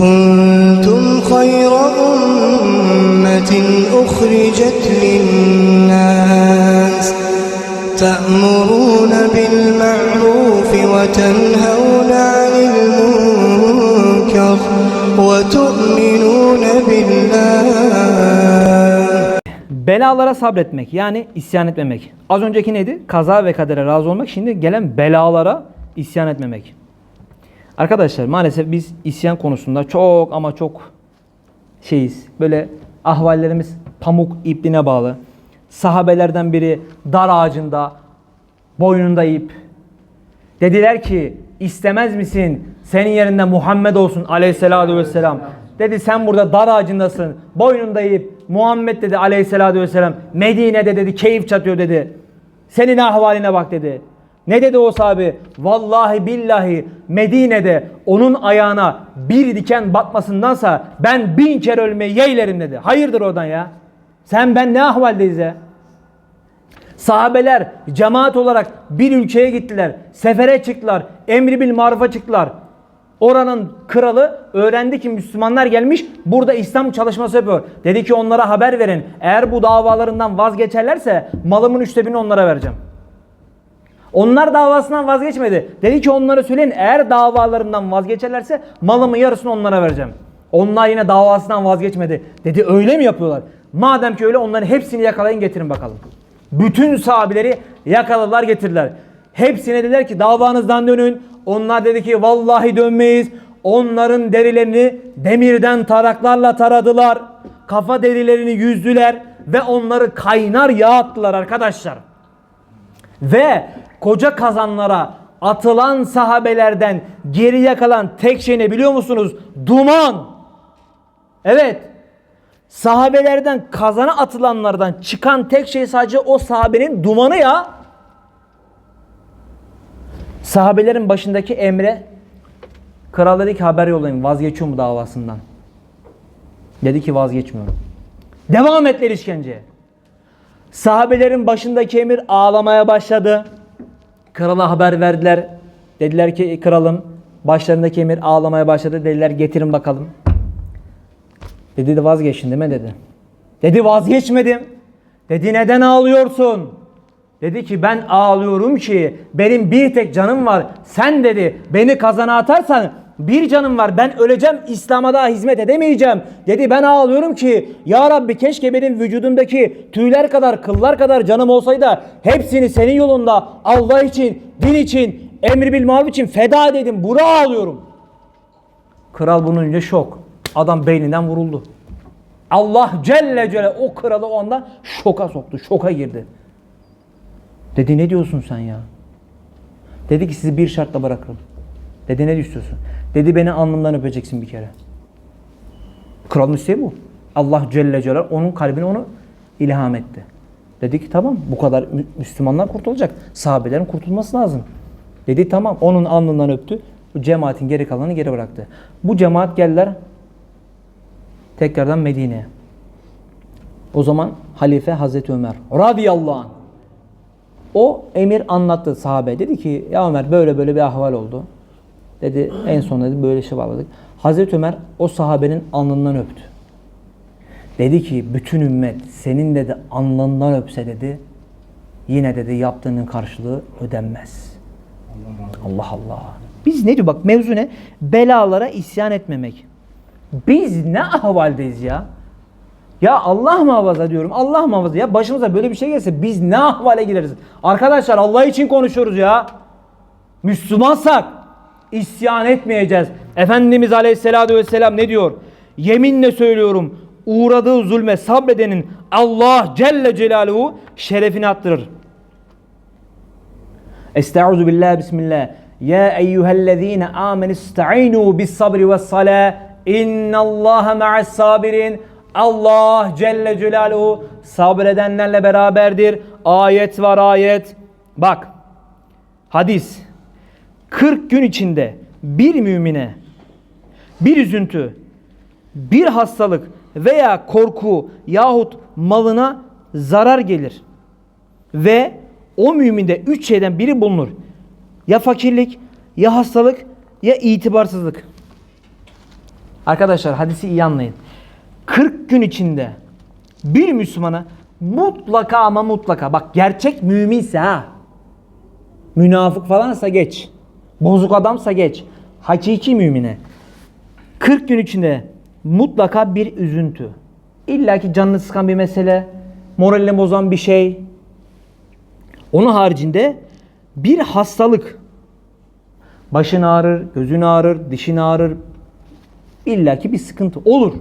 كنتم خير أمة أخرجت للناس تأمرون بالمعروف وتنهون عن المنكر وتؤمنون بالله Belalara sabretmek yani isyan etmemek. Az önceki neydi? Kaza ve kadere razı olmak. Şimdi gelen belalara isyan etmemek. Arkadaşlar maalesef biz isyan konusunda çok ama çok şeyiz. Böyle ahvallerimiz pamuk ipliğine bağlı. Sahabelerden biri dar ağacında boynunda ip. Dediler ki istemez misin senin yerinde Muhammed olsun aleyhissalatü vesselam. Dedi sen burada dar ağacındasın. Boynunda ip. Muhammed dedi aleyhissalatü vesselam. Medine'de dedi keyif çatıyor dedi. Senin ahvaline bak dedi. Ne dedi o sahabe? Vallahi billahi Medine'de onun ayağına bir diken batmasındansa ben bin kere ölmeyi yeğlerim dedi. Hayırdır oradan ya? Sen ben ne ahvaldeyiz ya? Sahabeler cemaat olarak bir ülkeye gittiler. Sefere çıktılar. Emri bil marufa çıktılar. Oranın kralı öğrendi ki Müslümanlar gelmiş burada İslam çalışması yapıyor. Dedi ki onlara haber verin. Eğer bu davalarından vazgeçerlerse malımın üçte birini onlara vereceğim. Onlar davasından vazgeçmedi. Dedi ki onlara söyleyin eğer davalarından vazgeçerlerse malımın yarısını onlara vereceğim. Onlar yine davasından vazgeçmedi. Dedi öyle mi yapıyorlar? Madem ki öyle onların hepsini yakalayın getirin bakalım. Bütün sahabileri yakaladılar getirdiler. Hepsine dediler ki davanızdan dönün. Onlar dedi ki vallahi dönmeyiz. Onların derilerini demirden taraklarla taradılar. Kafa derilerini yüzdüler ve onları kaynar yağ attılar arkadaşlar. Ve koca kazanlara atılan sahabelerden geriye kalan tek şey ne biliyor musunuz? Duman. Evet. Sahabelerden kazana atılanlardan çıkan tek şey sadece o sahabenin dumanı ya. Sahabelerin başındaki Emre kral dedi ki haber yollayın vazgeçiyor mu davasından? Dedi ki vazgeçmiyorum. Devam ettiler işkenceye. Sahabelerin başındaki emir ağlamaya başladı. Krala haber verdiler. Dediler ki kralım başlarındaki emir ağlamaya başladı. Dediler getirin bakalım. Dedi de vazgeçtin değil mi dedi. Dedi vazgeçmedim. Dedi neden ağlıyorsun? Dedi ki ben ağlıyorum ki benim bir tek canım var. Sen dedi beni kazana atarsan bir canım var. Ben öleceğim İslam'a daha hizmet edemeyeceğim. Dedi ben ağlıyorum ki ya Rabbi keşke benim vücudumdaki tüyler kadar kıllar kadar canım olsaydı hepsini senin yolunda Allah için, din için, emri bil maruf için feda ededim. Bura ağlıyorum. Kral bunun önce şok. Adam beyninden vuruldu. Allah Celle Celle o kralı o anda şoka soktu. Şoka girdi. Dedi ne diyorsun sen ya? Dedi ki sizi bir şartla bırakırım. Dedi ne istiyorsun? Dedi beni alnımdan öpeceksin bir kere. Kralın isteği bu. Allah Celle Celal onun kalbine onu ilham etti. Dedi ki tamam bu kadar Mü- Müslümanlar kurtulacak. Sahabelerin kurtulması lazım. Dedi tamam onun alnından öptü. Cemaatin geri kalanını geri bıraktı. Bu cemaat geldiler tekrardan Medine'ye. O zaman halife Hazreti Ömer radıyallahu anh o emir anlattı sahabe. Dedi ki ya Ömer böyle böyle bir ahval oldu. Dedi en son dedi böyle şey bağladık. Hazreti Ömer o sahabenin alnından öptü. Dedi ki bütün ümmet senin dedi alnından öpse dedi yine dedi yaptığının karşılığı ödenmez. Allah Allah. Biz ne diyor bak mevzu ne? Belalara isyan etmemek. Biz ne ahvaldeyiz ya? Ya Allah muhafaza diyorum. Allah muhafaza. Ya başımıza böyle bir şey gelse biz ne ahvale gireriz? Arkadaşlar Allah için konuşuyoruz ya. Müslümansak isyan etmeyeceğiz. Efendimiz Aleyhisselatü Vesselam ne diyor? Yeminle söylüyorum uğradığı zulme sabredenin Allah Celle Celaluhu şerefini arttırır. Estaizu billah bismillah. Ya eyyühellezine amen ista'inu bis sabri ve salâ. İnnallâhe ma'as sabirin. Allah Celle Celaluhu sabredenlerle beraberdir. Ayet var ayet. Bak. Hadis. 40 gün içinde bir mümine bir üzüntü, bir hastalık veya korku yahut malına zarar gelir. Ve o müminde üç şeyden biri bulunur. Ya fakirlik, ya hastalık, ya itibarsızlık. Arkadaşlar hadisi iyi anlayın. 40 gün içinde bir Müslümana mutlaka ama mutlaka bak gerçek müminse ha münafık falansa geç. Bozuk adamsa geç. Hakiki mümine 40 gün içinde mutlaka bir üzüntü. İlla ki canını sıkan bir mesele, moralini bozan bir şey. Onun haricinde bir hastalık. Başın ağrır, gözün ağrır, dişin ağrır. İlla ki bir sıkıntı olur.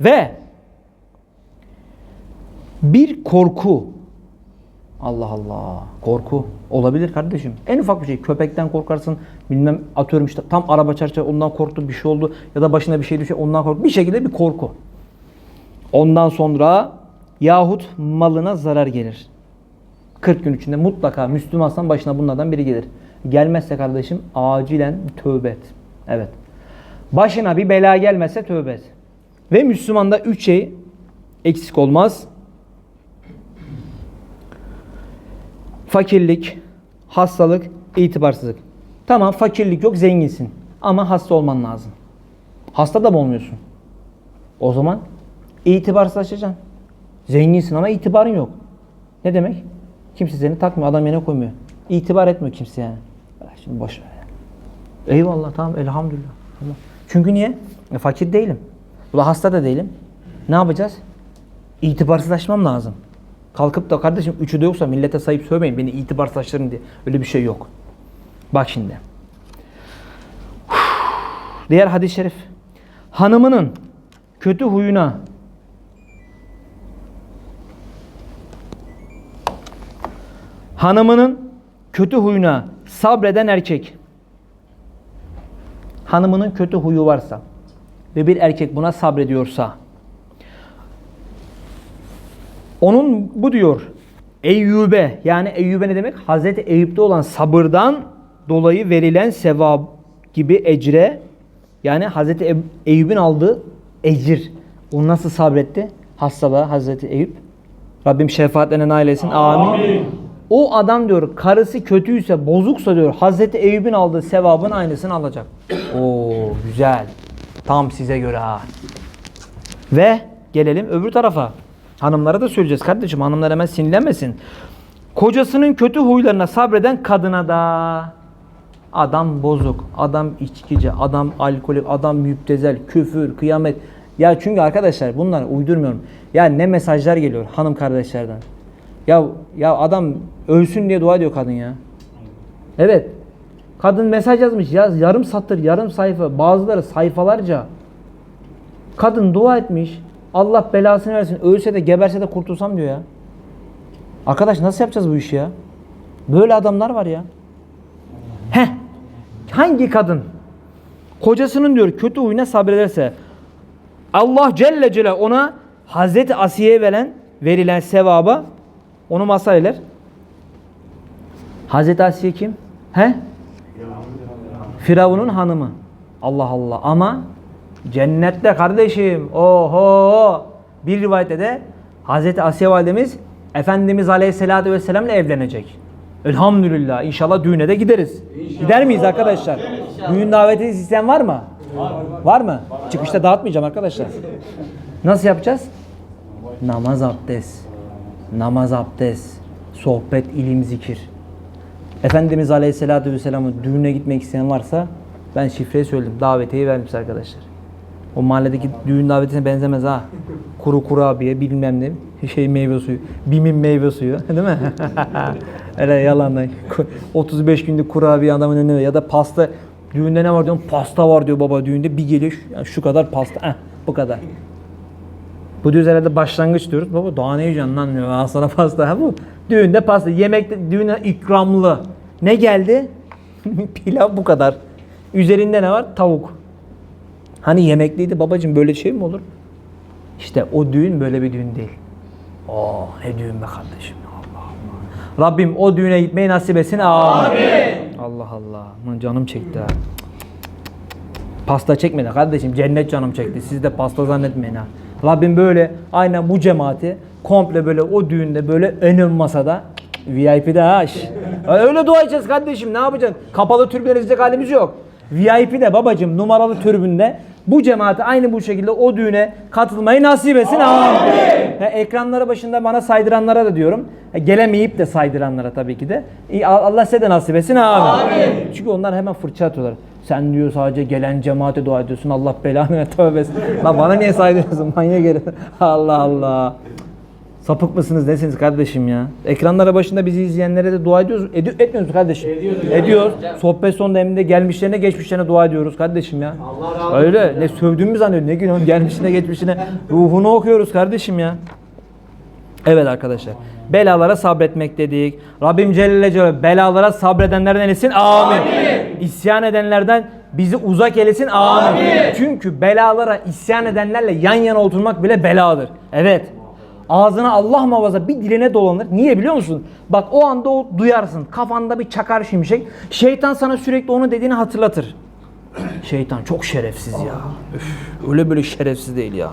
Ve bir korku. Allah Allah. Korku olabilir kardeşim. En ufak bir şey. Köpekten korkarsın. Bilmem atıyorum işte tam araba çarptı ondan korktun bir şey oldu. Ya da başına bir şey düşüyor ondan korktun. Bir şekilde bir korku. Ondan sonra yahut malına zarar gelir. 40 gün içinde mutlaka Müslümansan başına bunlardan biri gelir. Gelmezse kardeşim acilen tövbe et. Evet. Başına bir bela gelmezse tövbe et. Ve Müslümanda üç şey eksik olmaz. Fakirlik, hastalık, itibarsızlık. Tamam fakirlik yok zenginsin. Ama hasta olman lazım. Hasta da mı olmuyorsun? O zaman itibarsızlaşacaksın. Zenginsin ama itibarın yok. Ne demek? Kimse seni takmıyor, adam yerine koymuyor. İtibar etmiyor kimse yani. Şimdi boş ver. Eyvallah tamam elhamdülillah. Tamam. Çünkü niye? E, fakir değilim. Ula hasta da değilim. Ne yapacağız? İtibarsızlaşmam lazım. Kalkıp da kardeşim üçü de yoksa millete sayıp söylemeyin beni itibarsızlaştırın diye. Öyle bir şey yok. Bak şimdi. Diğer hadis-i şerif. Hanımının kötü huyuna hanımının kötü huyuna sabreden erkek hanımının kötü huyu varsa ve bir erkek buna sabrediyorsa onun bu diyor Eyyube yani Eyyube ne demek? Hazreti Eyüp'te olan sabırdan dolayı verilen sevap gibi ecre yani Hazreti Ey- Eyüp'ün aldığı ecir. O nasıl sabretti? Hastalığa Hazreti Eyüp. Rabbim şefaatlerine nail etsin. Amin. O adam diyor karısı kötüyse, bozuksa diyor Hazreti Eyüp'ün aldığı sevabın aynısını alacak. Oo güzel. Tam size göre ha. Ve gelelim öbür tarafa. Hanımlara da söyleyeceğiz kardeşim. Hanımlar hemen sinirlenmesin. Kocasının kötü huylarına sabreden kadına da adam bozuk, adam içkici, adam alkolik, adam müptezel, küfür, kıyamet. Ya çünkü arkadaşlar bunları uydurmuyorum. Ya ne mesajlar geliyor hanım kardeşlerden. Ya ya adam ölsün diye dua ediyor kadın ya. Evet. Kadın mesaj yazmış ya yarım satır, yarım sayfa, bazıları sayfalarca. Kadın dua etmiş. Allah belasını versin. Ölse de geberse de kurtulsam diyor ya. Arkadaş nasıl yapacağız bu işi ya? Böyle adamlar var ya. Heh. Hangi kadın kocasının diyor kötü huyuna sabrederse Allah Celle Celle ona Hazreti Asiye'ye verilen verilen sevaba onu masal eder. Hazreti Asiye kim? He? Firavun'un hanımı. Allah Allah. Ama cennette kardeşim. Oho. Bir rivayette de Hazreti Asiye validemiz Efendimiz Aleyhisselatü Vesselam'la evlenecek. Elhamdülillah. İnşallah düğüne de gideriz. Gider miyiz arkadaşlar? Düğün daveti isteyen var mı? Var. mı? Çıkışta dağıtmayacağım arkadaşlar. Nasıl yapacağız? Namaz abdest. Namaz abdest. Sohbet, ilim, zikir. Efendimiz Aleyhisselatü Vesselam'ın düğüne gitmek isteyen varsa ben şifreyi söyledim. Davetiyeyi verdim size arkadaşlar. O mahalledeki düğün davetine benzemez ha. Kuru kurabiye bilmem ne şey meyve suyu. Bimin meyve suyu değil mi? Öyle yalandan. 35 günlük kurabiye adamın önüne ya da pasta düğünde ne var diyorum pasta var diyor baba düğünde bir geliyor yani şu kadar pasta. Heh, bu kadar. Bu diyoruz herhalde başlangıç diyoruz. Baba daha ne yiyeceksin lan diyor. Al sana pasta. Ha bu. Düğünde pasta. Yemekte düğüne ikramlı. Ne geldi? Pilav bu kadar. Üzerinde ne var? Tavuk. Hani yemekliydi babacığım böyle şey mi olur? İşte o düğün böyle bir düğün değil. Oh ne düğün be kardeşim. Allah Allah. Rabbim o düğüne gitmeyi nasip etsin. Amin. Allah Allah. Canım çekti ha. Pasta çekmedi kardeşim. Cennet canım çekti. Siz de pasta zannetmeyin ha. Rabbim böyle aynen bu cemaati komple böyle o düğünde böyle en ön masada VIP'de ha. şş. Öyle dua edeceğiz kardeşim ne yapacaksın? Kapalı türbüne izleyecek halimiz yok. VIP'de babacım numaralı türbünde bu cemaate aynı bu şekilde o düğüne katılmayı nasip etsin. Amin. Ya ekranları başında bana saydıranlara da diyorum. Ya gelemeyip de saydıranlara tabii ki de. İyi, Allah size de nasip etsin. Amin. Çünkü onlar hemen fırça atıyorlar. Sen diyor sadece gelen cemaate dua ediyorsun. Allah belanı ver tövbe etsin. Lan bana niye saydırıyorsun manyak herif. Allah Allah. Sapık mısınız nesiniz kardeşim ya? Ekranlara başında bizi izleyenlere de dua ediyoruz. Edi etmiyoruz kardeşim. Ediyoruz. Ediyoruz. Sohbet sonunda hem de gelmişlerine geçmişlerine dua ediyoruz kardeşim ya. Allah razı Öyle ne sövdüğümüz zannediyor. Ne gün onun gelmişine geçmişine ruhunu okuyoruz kardeşim ya. Evet arkadaşlar. Belalara sabretmek dedik. Rabbim Celle Celaluhu belalara sabredenlerden eylesin. Amin. İsyan edenlerden bizi uzak eylesin. Amin. Çünkü belalara isyan edenlerle yan yana oturmak bile beladır. Evet. Ağzına Allah muhafaza bir diline dolanır. Niye biliyor musun? Bak o anda o duyarsın. Kafanda bir çakar şimşek. Şeytan sana sürekli onu dediğini hatırlatır. Şeytan çok şerefsiz ya. Üf, öyle böyle şerefsiz değil ya.